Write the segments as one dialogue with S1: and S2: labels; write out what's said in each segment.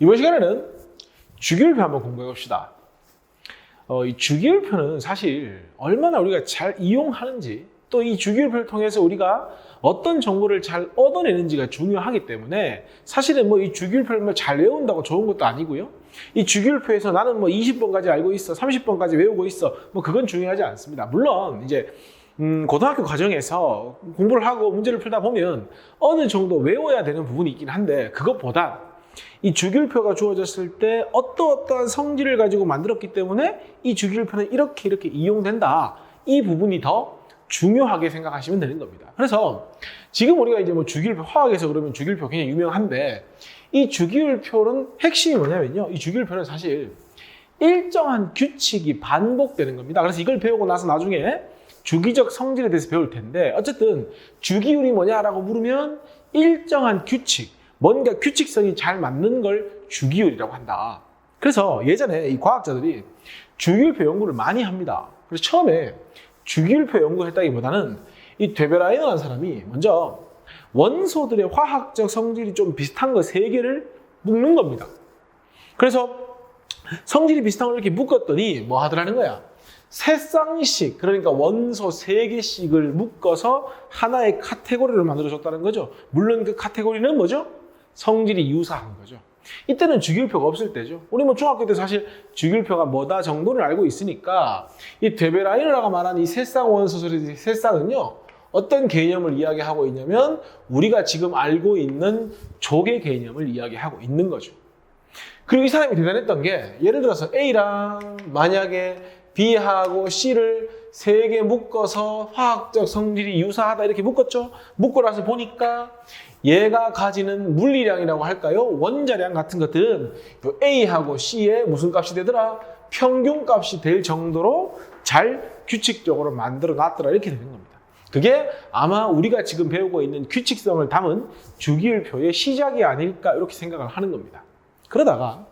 S1: 이번 시간에는 주기율표 한번 공부해 봅시다. 어, 이 주기율표는 사실 얼마나 우리가 잘 이용하는지 또 이 주기율표를 통해서 우리가 어떤 정보를 잘 얻어내는지가 중요하기 때문에 사실은 뭐 이 주기율표를 뭐 잘 외운다고 좋은 것도 아니고요. 이 주기율표에서 나는 뭐 20번까지 알고 있어, 30번까지 외우고 있어, 뭐 그건 중요하지 않습니다. 물론 이제 음, 고등학교 과정에서 공부를 하고 문제를 풀다 보면 어느 정도 외워야 되는 부분이 있긴 한데 그것보다 이 주기율표가 주어졌을 때 어떠어떠한 성질을 가지고 만들었기 때문에 이 주기율표는 이렇게 이렇게 이용된다. 이 부분이 더 중요하게 생각하시면 되는 겁니다. 그래서 지금 우리가 이제 뭐 주기율표 화학에서 그러면 주기율표 굉장히 유명한데 이 주기율표는 핵심이 뭐냐면요. 이 주기율표는 사실 일정한 규칙이 반복되는 겁니다. 그래서 이걸 배우고 나서 나중에 주기적 성질에 대해서 배울 텐데 어쨌든 주기율이 뭐냐라고 물으면 일정한 규칙, 뭔가 규칙성이 잘 맞는 걸 주기율이라고 한다. 그래서 예전에 이 과학자들이 주기율표 연구를 많이 합니다. 그래서 처음에 주기율표 연구했다기보다는 이 데베라이너라는 사람이 먼저 원소들의 화학적 성질이 좀 비슷한 거 세 개를 묶는 겁니다. 그래서 성질이 비슷한 걸 이렇게 묶었더니 뭐 하더라는 거야. 세 쌍씩 그러니까 원소 세 개씩을 묶어서 하나의 카테고리를 만들어줬다는 거죠. 물론 그 카테고리는 뭐죠? 성질이 유사한 거죠. 이때는 주기율표가 없을 때죠. 우리 뭐 중학교 때 사실 주기율표가 뭐다 정도를 알고 있으니까 이 데베라이너라고 말하는 이 세쌍 원소들의 세쌍은요. 어떤 개념을 이야기하고 있냐면 우리가 지금 알고 있는 조개 개념을 이야기하고 있는 거죠. 그리고 이 사람이 대단했던 게 예를 들어서 A랑 만약에 B하고 C를 세 개 묶어서 화학적 성질이 유사하다 이렇게 묶었죠. 묶고 나서 보니까 얘가 가지는 물리량이라고 할까요? 원자량 같은 것들은 요 A하고 C의 무슨 값이 되더라? 평균 값이 될 정도로 잘 규칙적으로 만들어 놨더라 이렇게 되는 겁니다. 그게 아마 우리가 지금 배우고 있는 규칙성을 담은 주기율표의 시작이 아닐까 이렇게 생각을 하는 겁니다. 그러다가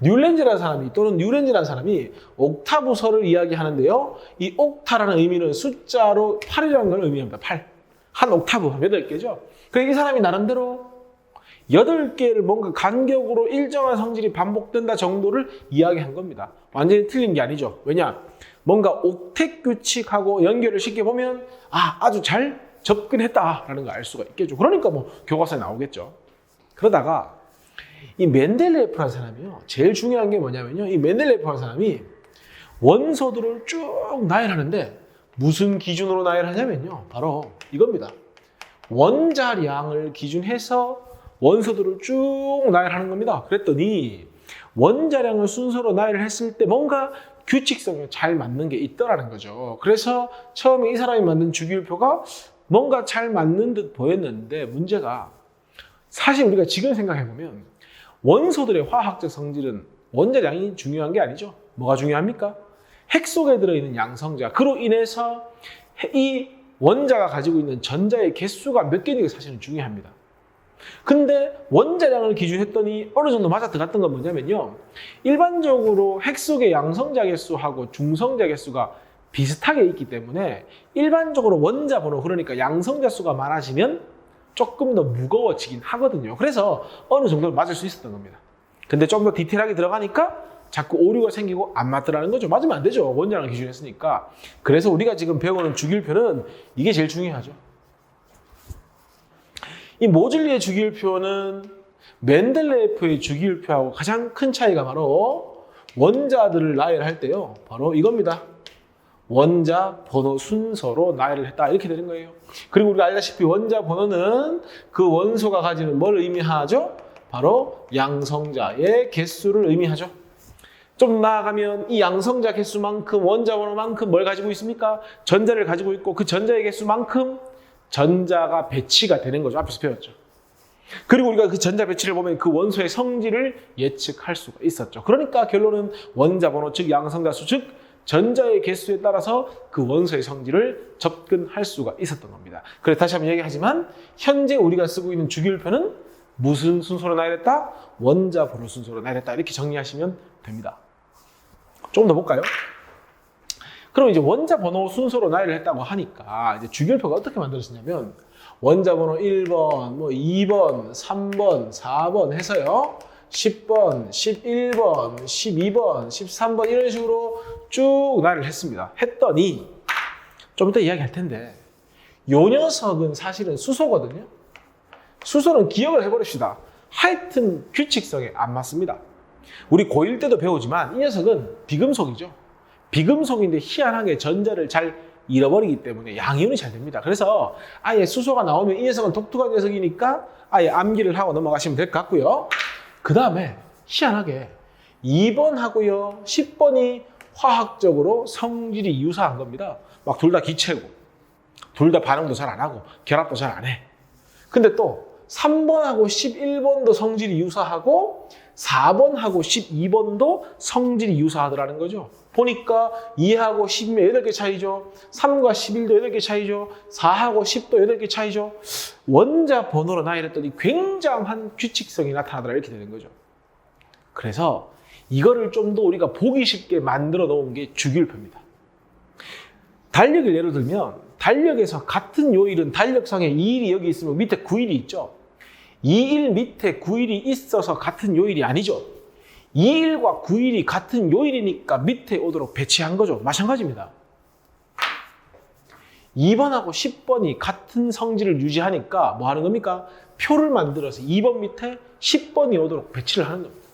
S1: 뉴렌즈라는 사람이 또는 뉴렌즈라는 사람이 옥타브서를 이야기하는데요. 이 옥타라는 의미는 숫자로 8이라는 걸 의미합니다. 8. 한 옥타브, 8개죠. 그러니까 이 사람이 나름대로 8개를 뭔가 간격으로 일정한 성질이 반복된다 정도를 이야기한 겁니다. 완전히 틀린 게 아니죠. 왜냐? 뭔가 옥택 규칙하고 연결을 쉽게 보면 아, 아주 잘 접근했다라는 걸 알 수가 있겠죠. 그러니까 뭐 교과서에 나오겠죠. 그러다가 이 멘델레프라는 사람이요. 제일 중요한 게 뭐냐면요. 이 멘델레프라는 사람이 원소들을 쭉 나열하는데 무슨 기준으로 나열하냐면요. 바로 이겁니다. 원자량을 기준해서 원소들을 쭉 나열하는 겁니다. 그랬더니 원자량을 순서로 나열했을 때 뭔가 규칙성에 잘 맞는 게 있더라는 거죠. 그래서 처음에 이 사람이 만든 주기율표가 뭔가 잘 맞는 듯 보였는데 문제가 사실 우리가 지금 생각해 보면 원소들의 화학적 성질은 원자량이 중요한 게 아니죠. 뭐가 중요합니까? 핵 속에 들어있는 양성자. 그로 인해서 이 원자가 가지고 있는 전자의 개수가 몇 개인가 사실은 중요합니다. 근데 원자량을 기준했더니 어느 정도 맞아 들어갔던 건 뭐냐면요. 일반적으로 핵 속의 양성자 개수하고 중성자 개수가 비슷하게 있기 때문에 일반적으로 원자 번호 그러니까 양성자 수가 많아지면 조금 더 무거워지긴 하거든요. 그래서 어느 정도 맞을 수 있었던 겁니다. 근데 좀 더 디테일하게 들어가니까 자꾸 오류가 생기고 안 맞더라는 거죠. 맞으면 안 되죠. 원자량 기준했으니까. 그래서 우리가 지금 배우는 주기율표는 이게 제일 중요하죠. 이 모즐리의 주기율표는 멘델레프의 주기율표하고 가장 큰 차이가 바로 원자들을 나열할 때요. 바로 이겁니다. 원자 번호 순서로 나열을 했다. 이렇게 되는 거예요. 그리고 우리가 알다시피 원자 번호는 그 원소가 가지는 뭘 의미하죠? 바로 양성자의 개수를 의미하죠. 좀 나아가면 이 양성자 개수만큼 원자 번호만큼 뭘 가지고 있습니까? 전자를 가지고 있고 그 전자의 개수만큼 전자가 배치가 되는 거죠. 앞에서 배웠죠. 그리고 우리가 그 전자 배치를 보면 그 원소의 성질을 예측할 수가 있었죠. 그러니까 결론은 원자 번호 즉 양성자 수 즉 전자의 개수에 따라서 그 원소의 성질을 접근할 수가 있었던 겁니다. 그래서 다시 한번 얘기하지만 현재 우리가 쓰고 있는 주기율표는 무슨 순서로 나열했다? 원자 번호 순서로 나열했다. 이렇게 정리하시면 됩니다. 조금 더 볼까요? 그럼 이제 원자 번호 순서로 나열을 했다고 하니까 이제 주기율표가 어떻게 만들어졌냐면 원자 번호 1번, 뭐 2번, 3번, 4번 해서요. 10번, 11번, 12번, 13번 이런 식으로 쭉 나를 했습니다. 했더니 좀 이따 이야기할 텐데 요 녀석은 사실은 수소거든요. 수소는 기억을 해버립시다. 하여튼 규칙성에 안 맞습니다. 우리 고1 때도 배우지만 이 녀석은 비금속이죠. 비금속인데 희한하게 전자를 잘 잃어버리기 때문에 양이온이 잘 됩니다. 그래서 아예 수소가 나오면 이 녀석은 독특한 녀석이니까 아예 암기를 하고 넘어가시면 될 것 같고요. 그 다음에 희한하게 2번하고요. 10번이 화학적으로 성질이 유사한 겁니다. 막 둘 다 기체고 둘 다 반응도 잘 안 하고 결합도 잘 안 해. 근데 또 3번하고 11번도 성질이 유사하고 4번하고 12번도 성질이 유사하더라는 거죠. 보니까 2하고 10이면 8개 차이죠. 3과 11도 8개 차이죠. 4하고 10도 8개 차이죠. 원자 번호로 나열했더니 굉장한 규칙성이 나타나더라 이렇게 되는 거죠. 그래서 이거를 좀 더 우리가 보기 쉽게 만들어 놓은 게 주기율표입니다. 달력을 예를 들면 달력에서 같은 요일은 달력상에 2일이 여기 있으면 밑에 9일이 있죠. 2일 밑에 9일이 있어서 같은 요일이 아니죠. 2일과 9일이 같은 요일이니까 밑에 오도록 배치한 거죠. 마찬가지입니다. 2번하고 10번이 같은 성질을 유지하니까 뭐 하는 겁니까? 표를 만들어서 2번 밑에 10번이 오도록 배치를 하는 겁니다.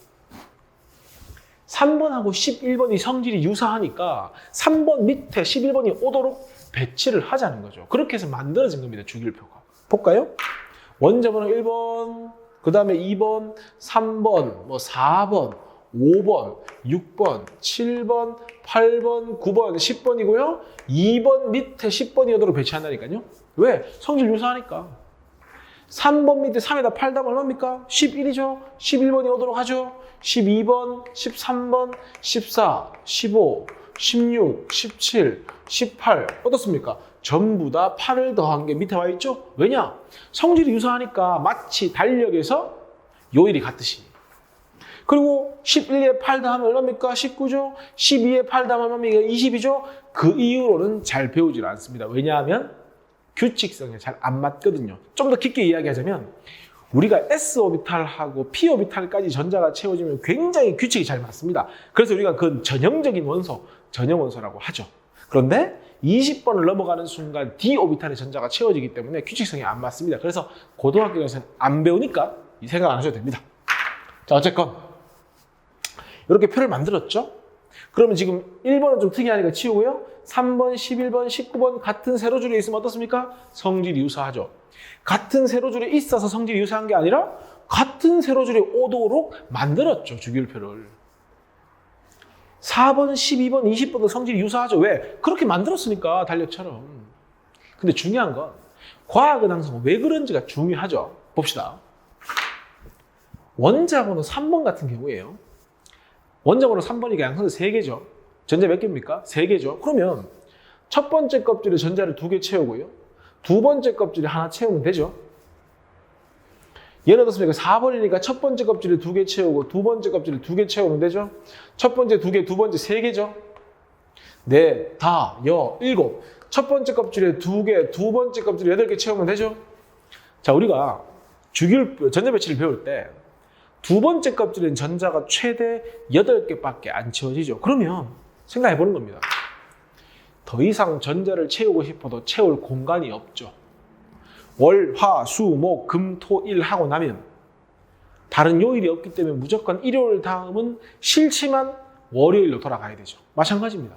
S1: 3번하고 11번이 성질이 유사하니까 3번 밑에 11번이 오도록 배치를 하자는 거죠. 그렇게 해서 만들어진 겁니다. 주기율표가. 볼까요? 원자번호 1번, 그 다음에 2번, 3번, 뭐 4번, 5번, 6번, 7번, 8번, 9번, 10번이고요. 2번 밑에 10번이 오도록 배치한다니까요. 왜? 성질 유사하니까. 3번 밑에 3에다 8다면 얼마입니까? 11이죠. 11번이 오도록 하죠. 12번, 13번, 14, 15, 16, 17, 18 어떻습니까? 전부 다 8을 더한 게 밑에 와 있죠? 왜냐? 성질이 유사하니까 마치 달력에서 요일이 같듯이. 그리고 11에 8 더하면 얼마입니까? 19죠? 12에 8 더하면 얼마입니까? 20이죠? 그 이후로는 잘 배우질 않습니다. 왜냐하면 규칙성에 잘 안 맞거든요. 좀 더 깊게 이야기하자면 우리가 S 오비탈하고 P 오비탈까지 전자가 채워지면 굉장히 규칙이 잘 맞습니다. 그래서 우리가 그건 전형적인 원소, 전형 원소라고 하죠. 그런데 20번을 넘어가는 순간 D 오비탈의 전자가 채워지기 때문에 규칙성이 안 맞습니다. 그래서 고등학교 에서는 안 배우니까 이 생각 안 하셔도 됩니다. 자, 어쨌건 이렇게 표를 만들었죠? 그러면 지금 1번은 좀 특이하니까 치우고요. 3번, 11번, 19번 같은 세로줄에 있으면 어떻습니까? 성질이 유사하죠. 같은 세로줄에 있어서 성질이 유사한 게 아니라 같은 세로줄에 오도록 만들었죠. 주기율표를. 4번, 12번, 20번도 성질이 유사하죠. 왜? 그렇게 만들었으니까 달력처럼. 근데 중요한 건 과학은 항상 왜 그런지가 중요하죠. 봅시다. 원자번호 3번 같은 경우에요. 원자번호 3번이가 양성자 3개죠. 전자 몇 개입니까? 3개죠. 그러면 첫 번째 껍질에 전자를 2개 채우고요. 두 번째 껍질에 하나 채우면 되죠. 얘는 어떻습니까? 4번이니까 첫 번째 껍질에 2개 채우고 두 번째 껍질에 2개 채우면 되죠. 첫 번째 2개, 두 번째 3개죠. 네, 다, 여, 일곱. 첫 번째 껍질에 2개, 두 번째 껍질에 8개 채우면 되죠. 자, 우리가 주기율 전자 배치를 배울 때 두 번째 껍질엔 전자가 최대 8개밖에 안 채워지죠. 그러면 생각해 보는 겁니다. 더 이상 전자를 채우고 싶어도 채울 공간이 없죠. 월, 화, 수, 목, 금, 토, 일 하고 나면 다른 요일이 없기 때문에 무조건 일요일 다음은 싫지만 월요일로 돌아가야 되죠. 마찬가지입니다.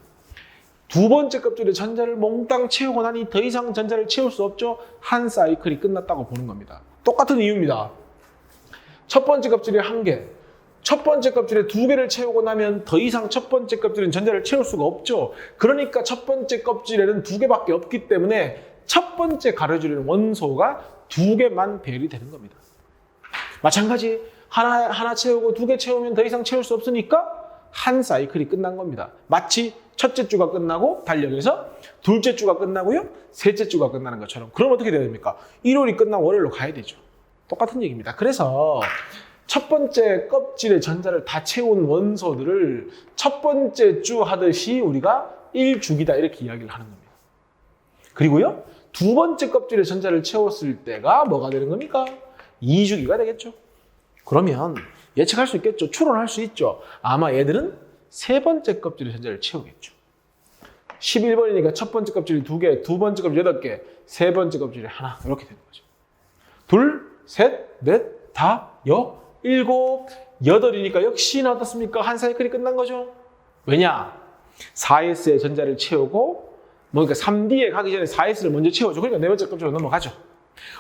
S1: 두 번째 껍질에 전자를 몽땅 채우고 나니 더 이상 전자를 채울 수 없죠. 한 사이클이 끝났다고 보는 겁니다. 똑같은 이유입니다. 첫 번째 껍질에 한 개, 첫 번째 껍질에 두 개를 채우고 나면 더 이상 첫 번째 껍질은 전자를 채울 수가 없죠. 그러니까 첫 번째 껍질에는 두 개밖에 없기 때문에 첫 번째 가려주는 원소가 두 개만 배열이 되는 겁니다. 마찬가지 하나 하나 채우고 두 개 채우면 더 이상 채울 수 없으니까 한 사이클이 끝난 겁니다. 마치 첫째 주가 끝나고 달력에서 둘째 주가 끝나고요, 셋째 주가 끝나는 것처럼. 그럼 어떻게 돼야 됩니까? 일요일이 끝나고 월요일로 가야 되죠. 똑같은 얘기입니다. 그래서 첫 번째 껍질의 전자를 다 채운 원소들을 첫 번째 주 하듯이 우리가 1주기다 이렇게 이야기를 하는 겁니다. 그리고요, 두 번째 껍질의 전자를 채웠을 때가 뭐가 되는 겁니까? 2주기가 되겠죠. 그러면 예측할 수 있겠죠. 추론할 수 있죠. 아마 얘들은 세 번째 껍질에 전자를 채우겠죠. 11번이니까 첫 번째 껍질이 두 개, 두 번째 껍질 여덟 개, 세 번째 껍질이 하나 이렇게 되는 거죠. 둘, 셋, 넷, 다, 여, 일곱, 여덟이니까 역시나 어떻습니까? 한 사이클이 끝난 거죠. 왜냐? 4S의 전자를 채우고 뭐 그러니까 3D에 가기 전에 4S를 먼저 채워줘. 그러니까 네 번째 껍질로 넘어가죠.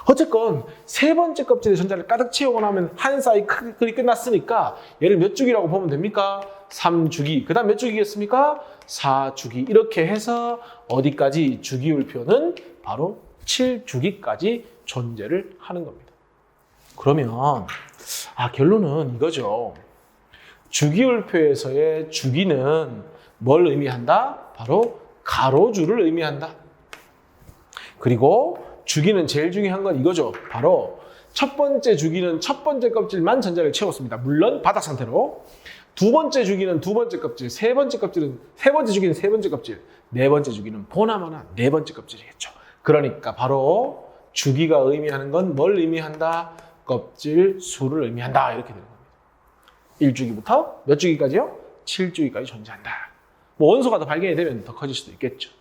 S1: 어쨌건 세 번째 껍질에 전자를 가득 채우고 나면 한 사이클이 끝났으니까 얘를 몇 주기라고 보면 됩니까? 3주기. 그 다음 몇 주기겠습니까? 4주기. 이렇게 해서 어디까지 주기율표는 바로 7주기까지 존재를 하는 겁니다. 그러면 아 결론은 이거죠. 주기율표에서의 주기는 뭘 의미한다? 바로 가로줄을 의미한다. 그리고 주기는 제일 중요한 건 이거죠. 바로 첫 번째 주기는 첫 번째 껍질만 전자를 채웠습니다. 물론 바닥 상태로. 두 번째 주기는 두 번째 껍질, 세 번째 껍질은 세 번째 주기는 세 번째 껍질, 네 번째 주기는 보나마나 네 번째 껍질이겠죠. 그러니까 바로 주기가 의미하는 건 뭘 의미한다? 껍질 수를 의미한다. 이렇게 되는 겁니다. 1주기부터 몇 주기까지요? 7주기까지 존재한다. 뭐 원소가 더 발견이 되면 더 커질 수도 있겠죠.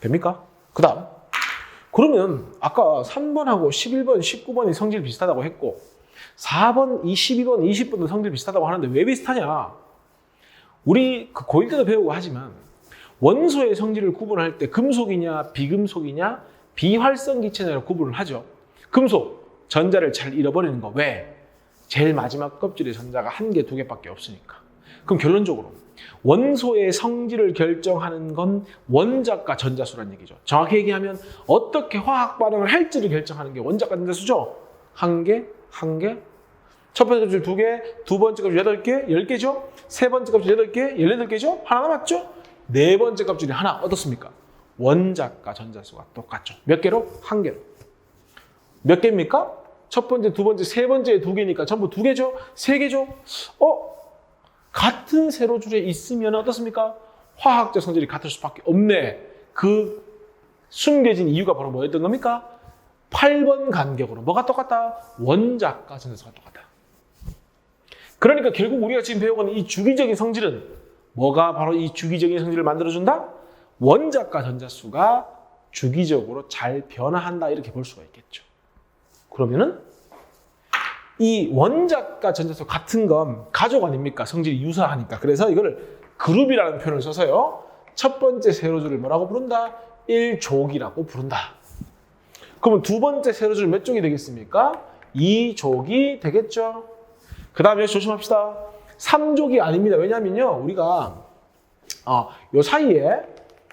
S1: 됩니까? 그 다음. 그러면 아까 3번하고 11번, 19번이 성질 비슷하다고 했고 4번, 22번, 20번도 성질 비슷하다고 하는데 왜 비슷하냐? 우리 그 고1 때도 배우고 하지만 원소의 성질을 구분할 때 금속이냐 비금속이냐 비활성 기체냐로 구분을 하죠. 금속, 전자를 잘 잃어버리는 거 왜? 제일 마지막 껍질에 전자가 한 개, 두 개밖에 없으니까. 그럼 결론적으로 원소의 성질을 결정하는 건 원자과 전자수란 얘기죠. 정확히 얘기하면 어떻게 화학 반응을 할지를 결정하는 게 원자과 전자수죠. 한 개, 한 개. 첫 번째 껍질 두 개, 두 번째 껍질 여덟 개, 열 개죠. 세 번째 껍질 여덟 개, 열여덟 개죠. 하나 남았죠. 네 번째 껍질이 하나 어떻습니까? 원자과 전자수가 똑같죠. 몇 개로? 한 개로. 몇 개입니까? 첫 번째, 두 번째, 세 번째 두 개니까 전부 두 개죠? 세 개죠? 어? 같은 세로줄에 있으면 어떻습니까? 화학적 성질이 같을 수밖에 없네. 그 숨겨진 이유가 바로 뭐였던 겁니까? 8번 간격으로 뭐가 똑같다? 원자과 전자수가 똑같다. 그러니까 결국 우리가 지금 배워가는 이 주기적인 성질은 뭐가 바로 이 주기적인 성질을 만들어준다? 원자과 전자수가 주기적으로 잘 변화한다 이렇게 볼 수가 있겠죠. 그러면은 이 원자과 전자수 같은 건 가족 아닙니까? 성질이 유사하니까. 그래서 이거를 그룹이라는 표현을 써서요. 첫 번째 세로줄을 뭐라고 부른다? 1족이라고 부른다. 그러면 두 번째 세로줄 몇 족이 되겠습니까? 2족이 되겠죠. 그 다음에 조심합시다. 3족이 아닙니다. 왜냐면요. 우리가 어, 요 사이에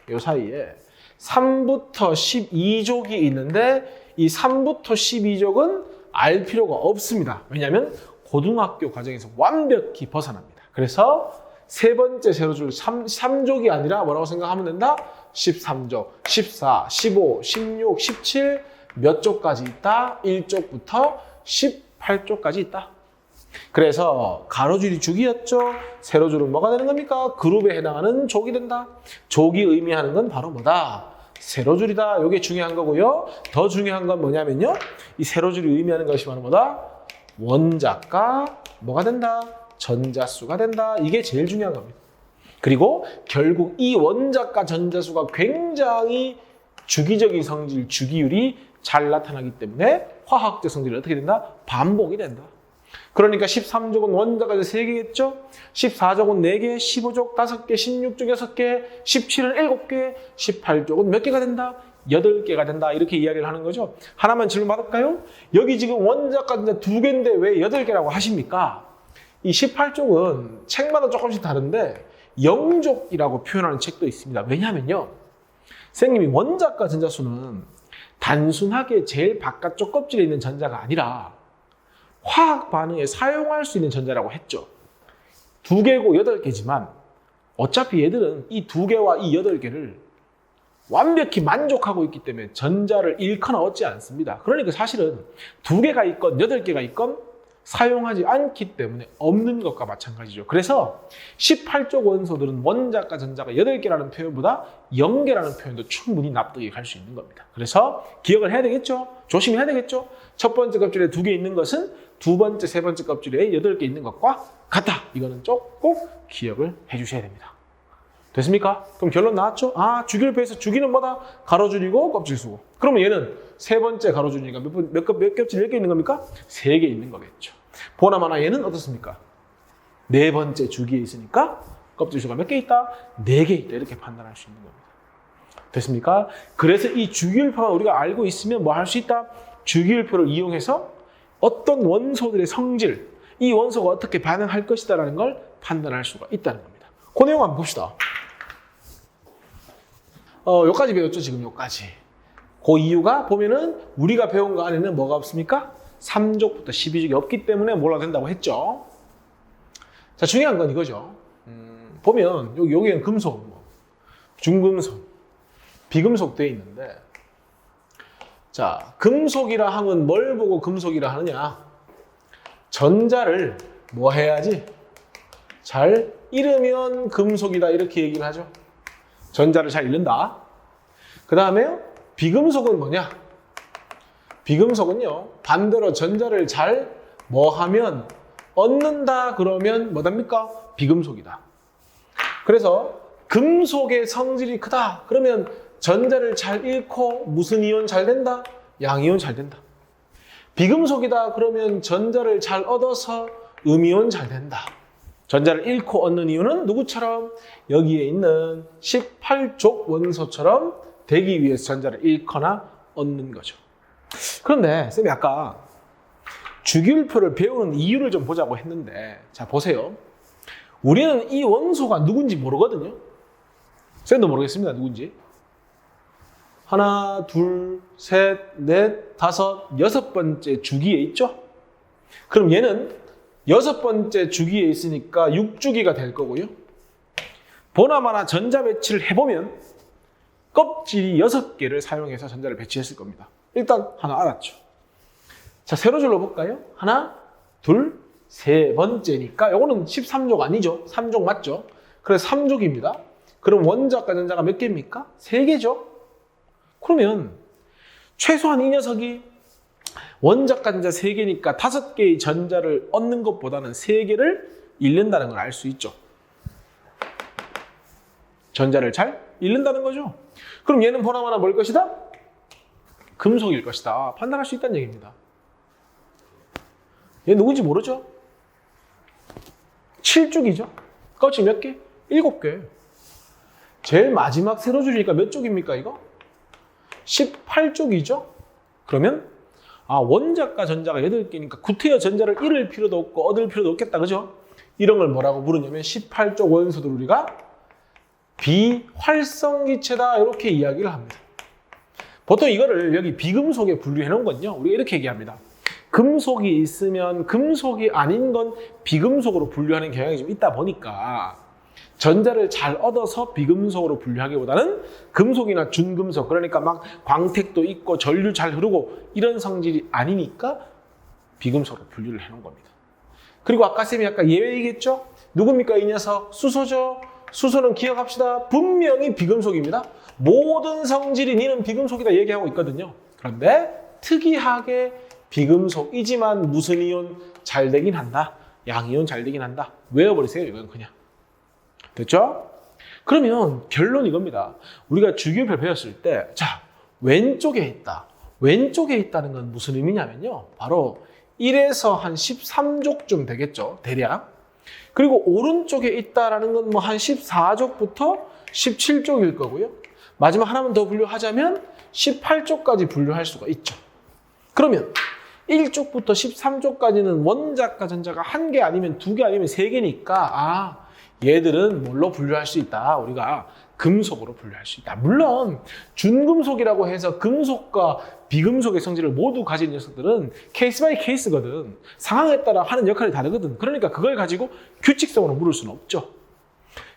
S1: 요 사이에 3부터 12족이 있는데 이 3부터 12족은 알 필요가 없습니다. 왜냐하면 고등학교 과정에서 완벽히 벗어납니다. 그래서 세 번째 세로줄 3, 3족이 아니라 뭐라고 생각하면 된다? 13족, 14, 15, 16, 17몇 족까지 있다? 1족부터 18족까지 있다. 그래서 가로줄이 죽이었죠. 세로줄은 뭐가 되는 겁니까? 그룹에 해당하는 족이 된다. 족이 의미하는 건 바로 뭐다? 세로줄이다. 이게 중요한 거고요. 더 중요한 건 뭐냐면요. 이 세로줄이 의미하는 것이 바로 뭐다? 원자가 뭐가 된다? 전자수가 된다. 이게 제일 중요한 겁니다. 그리고 결국 이 원자과 전자수가 굉장히 주기적인 성질, 주기율이 잘 나타나기 때문에 화학적 성질이 어떻게 된다? 반복이 된다. 그러니까 13족은 원자가 3개겠죠? 14족은 4개, 15족 5개, 16족 6개, 17은 7개, 18족은 몇 개가 된다? 8개가 된다. 이렇게 이야기를 하는 거죠. 하나만 질문 받을까요? 여기 지금 원자가 진짜 2개인데 왜 8개라고 하십니까? 이 18족은 책마다 조금씩 다른데 영족이라고 표현하는 책도 있습니다. 왜냐하면요. 선생님이 원자과 전자수는 단순하게 제일 바깥쪽 껍질에 있는 전자가 아니라 화학 반응에 사용할 수 있는 전자라고 했죠. 두 개고 여덟 개지만 어차피 얘들은 이 두 개와 이 여덟 개를 완벽히 만족하고 있기 때문에 전자를 잃거나 얻지 않습니다. 그러니까 사실은 두 개가 있건 여덟 개가 있건 사용하지 않기 때문에 없는 것과 마찬가지죠. 그래서 18쪽 원소들은 원자과 전자가 8개라는 표현보다 0개라는 표현도 충분히 납득이 갈 수 있는 겁니다. 그래서 기억을 해야 되겠죠? 조심해야 되겠죠? 첫 번째 껍질에 두 개 있는 것은 두 번째, 세 번째 껍질에 8개 있는 것과 같다. 이거는 꼭 기억을 해 주셔야 됩니다. 됐습니까? 그럼 결론 나왔죠? 아, 주기율표에서 주기는 뭐다? 가로줄이고 껍질 수고. 그러면 얘는 세 번째 가로줄이니까 몇, 번- 몇, 겹- 몇 겹질 몇 개 있는 겁니까? 세 개 있는 거겠죠. 보나마나 얘는 어떻습니까? 네 번째 주기에 있으니까 껍질 수가 몇 개 있다? 네 개 있다. 이렇게 판단할 수 있는 겁니다. 됐습니까? 그래서 이 주기율표만 우리가 알고 있으면 뭐 할 수 있다? 주기율표를 이용해서 어떤 원소들의 성질, 이 원소가 어떻게 반응할 것이다라는 걸 판단할 수가 있다는 겁니다. 그 내용 한번 봅시다. 어, 여기까지 배웠죠, 지금 여기까지. 그 이유가 보면은 우리가 배운 거 안에는 뭐가 없습니까? 3족부터 12족이 없기 때문에 몰라도 된다고 했죠. 자, 중요한 건 이거죠. 음, 보면 여기, 여기는 금속, 뭐, 중금속, 비금속 되어 있는데 자, 금속이라 하면 뭘 보고 금속이라 하느냐? 전자를 뭐 해야지? 잘 잃으면 금속이다 이렇게 얘기를 하죠. 전자를 잘 잃는다. 그 다음에 비금속은 뭐냐? 비금속은요 반대로 전자를 잘 뭐 하면 얻는다 그러면 뭐답니까? 비금속이다. 그래서 금속의 성질이 크다 그러면 전자를 잘 잃고 무슨 이온 잘 된다? 양이온 잘 된다. 비금속이다 그러면 전자를 잘 얻어서 음이온 잘 된다. 전자를 잃고 얻는 이유는 누구처럼 여기에 있는 18족 원소처럼 되기 위해서 전자를 잃거나 얻는 거죠. 그런데 쌤이 아까 주기율표를 배우는 이유를 좀 보자고 했는데 자 보세요. 우리는 이 원소가 누군지 모르거든요. 쌤도 모르겠습니다. 누군지. 하나, 둘, 셋, 넷, 다섯, 여섯 번째 주기에 있죠? 그럼 얘는 여섯 번째 주기에 있으니까 6주기가 될 거고요. 보나마나 전자 배치를 해보면 껍질이 여섯 개를 사용해서 전자를 배치했을 겁니다. 일단 하나 알았죠. 자, 세로 줄로 볼까요? 하나, 둘, 세 번째니까 요거는 13족 아니죠? 3족 맞죠? 그래서 3족입니다. 그럼 원자과 전자가 몇 개입니까? 세 개죠? 그러면 최소한 이 녀석이 원자과 전자 세 개니까 다섯 개의 전자를 얻는 것보다는 세 개를 잃는다는 걸 알 수 있죠. 전자를 잘 잃는다는 거죠. 그럼 얘는 보나마나 뭘 것이다? 금속일 것이다. 판단할 수 있다는 얘기입니다. 얘 누군지 모르죠? 7쪽이죠? 껍질 몇 개? 7개. 제일 마지막 세로 줄이니까 몇 쪽입니까, 이거? 18쪽이죠? 그러면 아, 원자과 전자가 8개니까 구태여 전자를 잃을 필요도 없고 얻을 필요도 없겠다. 그죠? 이런 걸 뭐라고 부르냐면 18쪽 원소들 우리가 비활성기체다. 이렇게 이야기를 합니다. 보통 이거를 여기 비금속에 분류해 놓은 건요. 우리가 이렇게 얘기합니다. 금속이 있으면 금속이 아닌 건 비금속으로 분류하는 경향이 좀 있다 보니까 전자를 잘 얻어서 비금속으로 분류하기보다는 금속이나 준금속 그러니까 막 광택도 있고 전류 잘 흐르고 이런 성질이 아니니까 비금속으로 분류를 해놓은 겁니다. 그리고 아까 쌤이 아까 예외 얘기했죠? 누굽니까 이 녀석? 수소죠? 수소는 기억합시다. 분명히 비금속입니다. 모든 성질이 니는 비금속이다 얘기하고 있거든요. 그런데 특이하게 비금속이지만 무슨 이온 잘 되긴 한다. 양이온 잘 되긴 한다. 외워버리세요. 이건 그냥. 됐죠? 그러면 결론 이겁니다. 우리가 주기율표 배웠을 때, 자, 왼쪽에 있다. 왼쪽에 있다는 건 무슨 의미냐면요. 바로 1에서 한 13족쯤 되겠죠. 대략. 그리고 오른쪽에 있다라는 건 뭐 한 14족부터 17족일 거고요. 마지막 하나만 더 분류하자면 18족까지 분류할 수가 있죠. 그러면 1쪽부터 13쪽까지는 원자과 전자가 한 개 아니면 두 개 아니면 세 개니까 아 얘들은 뭘로 분류할 수 있다. 우리가 금속으로 분류할 수 있다. 물론 준금속이라고 해서 금속과 비금속의 성질을 모두 가진 녀석들은 케이스 바이 케이스거든. 상황에 따라 하는 역할이 다르거든. 그러니까 그걸 가지고 규칙성으로 물을 수는 없죠.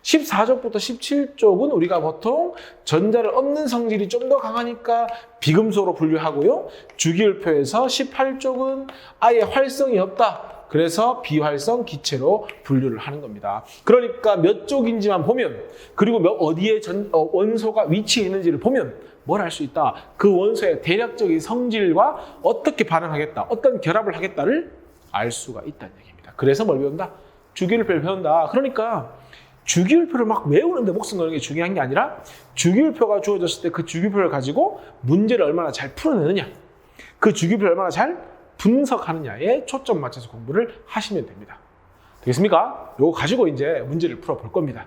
S1: 14족부터 17족은 우리가 보통 전자를 얻는 성질이 좀 더 강하니까 비금속으로 분류하고요. 주기율표에서 18족은 아예 활성이 없다. 그래서 비활성 기체로 분류를 하는 겁니다. 그러니까 몇 쪽인지만 보면 그리고 몇 어디에 전, 어, 원소가 위치해 있는지를 보면 뭘알수 있다. 그 원소의 대략적인 성질과 어떻게 반응하겠다, 어떤 결합을 하겠다를 알 수가 있다는 얘기입니다. 그래서 뭘 배운다? 주기율표를 배운다. 그러니까 주기율표를 막 외우는데 목숨 거는 게 중요한 게 아니라 주기율표가 주어졌을 때 그 주기율표를 가지고 문제를 얼마나 잘 풀어내느냐, 그 주기율표를 얼마나 잘 분석하느냐에 초점 맞춰서 공부를 하시면 됩니다. 되겠습니까? 요거 가지고 이제 문제를 풀어볼 겁니다.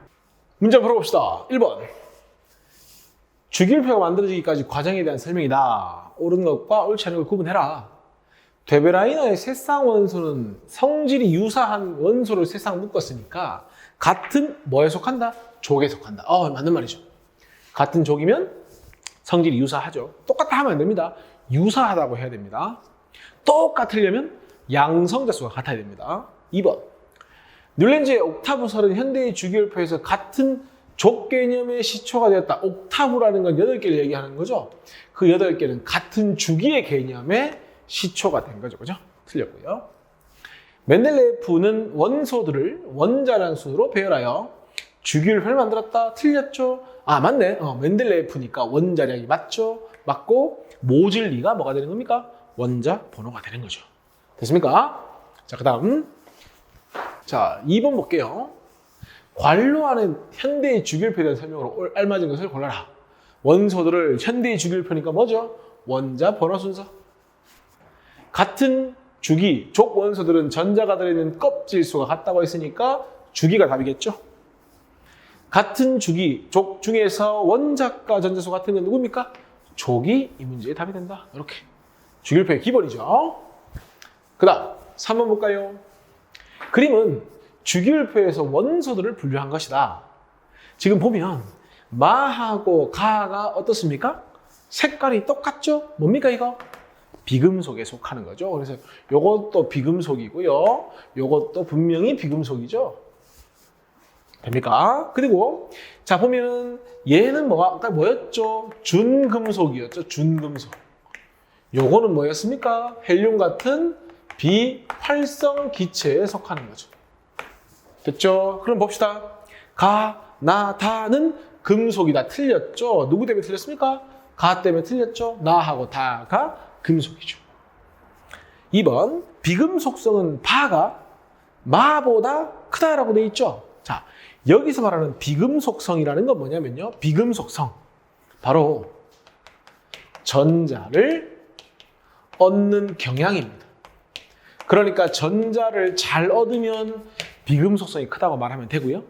S1: 문제 풀어봅시다. 1번. 주기율표가 만들어지기까지 과정에 대한 설명이다. 옳은 것과 옳지 않은 걸 구분해라. 되베라이너의 세쌍 원소는 성질이 유사한 원소를 세쌍 묶었으니까 같은 뭐에 속한다? 족에 속한다. 어, 맞는 말이죠. 같은 족이면 성질이 유사하죠. 똑같다 하면 안 됩니다. 유사하다고 해야 됩니다. 똑같으려면 양성자 수가 같아야 됩니다. 2번. 뉴렌즈의 옥타브설은 현대의 주기율표에서 같은 족 개념의 시초가 되었다. 옥타브라는 건 8개를 얘기하는 거죠. 그 8개는 같은 주기의 개념의 시초가 된 거죠. 그죠? 틀렸고요. 멘델레예프는 원소들을 원자량 순으로 배열하여 주기율표를 만들었다. 틀렸죠? 아, 맞네. 어, 멘델레예프니까 원자량이 맞죠? 맞고 모질리가 뭐가 되는 겁니까? 원자 번호가 되는 거죠. 됐습니까? 자, 그 다음. 자, 2번 볼게요. 관로하는 현대의 주기율표에 대한 설명으로 알맞은 것을 골라라. 원소들을 현대의 주기율표니까 뭐죠? 원자 번호 순서. 같은 주기, 족 원소들은 전자가 들어있는 껍질 수가 같다고 했으니까 주기가 답이겠죠? 같은 주기, 족 중에서 원자과 전자수 같은 건 누굽니까? 족이 이 문제의 답이 된다. 이렇게. 주기율표의 기본이죠. 그 다음, 3번 볼까요? 그림은 주기율표에서 원소들을 분류한 것이다. 지금 보면 마하고 가가 어떻습니까? 색깔이 똑같죠? 뭡니까 이거? 비금속에 속하는 거죠. 그래서 이것도 비금속이고요. 이것도 분명히 비금속이죠. 됩니까? 그리고 자 보면은 얘는 뭐가 아까 뭐였죠? 준금속이었죠. 준금속. 요거는 뭐였습니까? 헬륨 같은 비활성 기체에 속하는 거죠. 됐죠? 그럼 봅시다. 가, 나, 다는 금속이다. 틀렸죠? 누구 때문에 틀렸습니까? 가 때문에 틀렸죠? 나하고 다가 금속이죠. 2번, 비금속성은 바가 마보다 크다라고 돼 있죠? 자, 여기서 말하는 비금속성이라는 건 뭐냐면요. 비금속성. 바로 전자를 얻는 경향입니다. 그러니까 전자를 잘 얻으면 비금 속성이 크다고 말하면 되고요.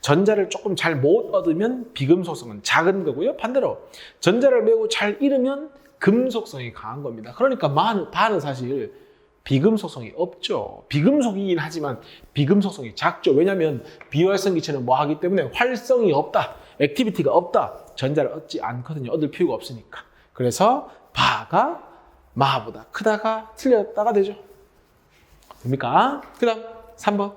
S1: 전자를 조금 잘 못 얻으면 비금 속성은 작은 거고요. 반대로 전자를 매우 잘 잃으면 금 속성이 강한 겁니다. 그러니까 바는 사실 비금 속성이 없죠. 비금속이긴 하지만 비금 속성이 작죠. 왜냐하면 비활성 기체는 뭐 하기 때문에 활성이 없다. 액티비티가 없다. 전자를 얻지 않거든요. 얻을 필요가 없으니까. 그래서 바가 마보다 크다가 틀렸다가 되죠. 됩니까? 그 다음 3번.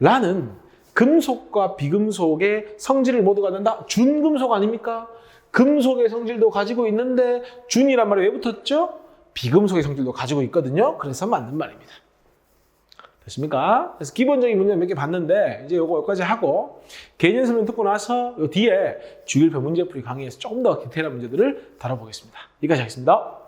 S1: 라는 금속과 비금속의 성질을 모두 갖는다. 준금속 아닙니까? 금속의 성질도 가지고 있는데 준이란 말이 왜 붙었죠? 비금속의 성질도 가지고 있거든요. 그래서 맞는 말입니다. 됐습니까? 그래서 기본적인 문제 몇 개 봤는데 이제 요거 여기까지 하고 개념 설명 듣고 나서 요 뒤에 주일표 문제풀이 강의에서 조금 더 디테일한 문제들을 다뤄보겠습니다. 여기까지 하겠습니다.